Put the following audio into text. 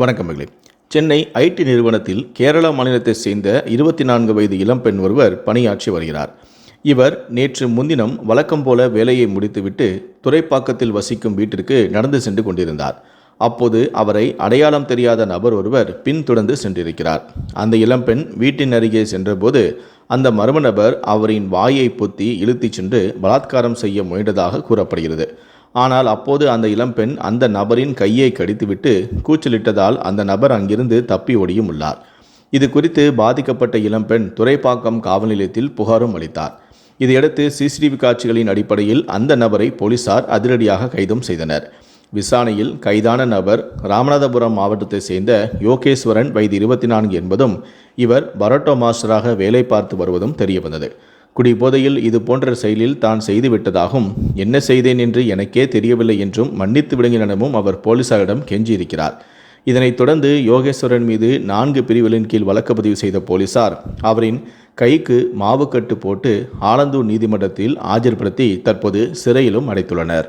வணக்கம் மகளே. சென்னை ஐடி நிறுவனத்தில் கேரளா மாநிலத்தைச் சேர்ந்த இருபத்தி நான்கு வயது இளம்பெண் ஒருவர் பணியாற்றி வருகிறார். இவர் நேற்று முன்தினம் வழக்கம் போல வேலையை முடித்துவிட்டு துறைப்பாக்கத்தில் வசிக்கும் வீட்டிற்கு நடந்து சென்று கொண்டிருந்தார். அப்போது அவரை அடையாளம் தெரியாத நபர் ஒருவர் பின்தொடர்ந்து சென்றிருக்கிறார். அந்த இளம்பெண் வீட்டின் அருகே சென்றபோது அந்த மர்ம நபர் அவரின் வாயை பொத்தி இழுத்துச் சென்று பலாத்காரம் செய்ய முயன்றதாக கூறப்படுகிறது. ஆனால் அப்போது அந்த இளம்பெண் அந்த நபரின் கையை கடித்துவிட்டு கூச்சலிட்டதால் அந்த நபர் அங்கிருந்து தப்பி ஓடியும் உள்ளார். இது குறித்து பாதிக்கப்பட்ட இளம்பெண் துறைப்பாக்கம் காவல் நிலையத்தில் புகாரும் அளித்தார். இதையடுத்து சிசிடிவி காட்சிகளின் அடிப்படையில் அந்த நபரை போலீசார் அதிரடியாக கைதும் செய்தனர். விசாரணையில் கைதான நபர் ராமநாதபுரம் மாவட்டத்தைச் சேர்ந்த யோகேஸ்வரன் வயது இருபத்தி நான்கு என்பதும் இவர் பரோட்டோ மாஸ்டராக வேலை பார்த்து வருவதும் தெரியவந்தது. குடி போதையில் இது போன்ற செயலில் தான் செய்துவிட்டதாகவும் என்ன செய்தேன் என்று எனக்கே தெரியவில்லை என்றும் மன்னித்து விடுங்கினமும் அவர் போலீசாரிடம் கெஞ்சியிருக்கிறார். இதனைத் தொடர்ந்து யோகேஸ்வரன் மீது நான்கு பிரிவுகளின் கீழ் வழக்குப்பதிவு செய்த போலீசார் அவரின் கைக்கு மாவுக்கட்டு போட்டு ஆலந்தூர் நீதிமன்றத்தில் ஆஜர்படுத்தி தற்போது சிறையிலும் அடைத்துள்ளனர்.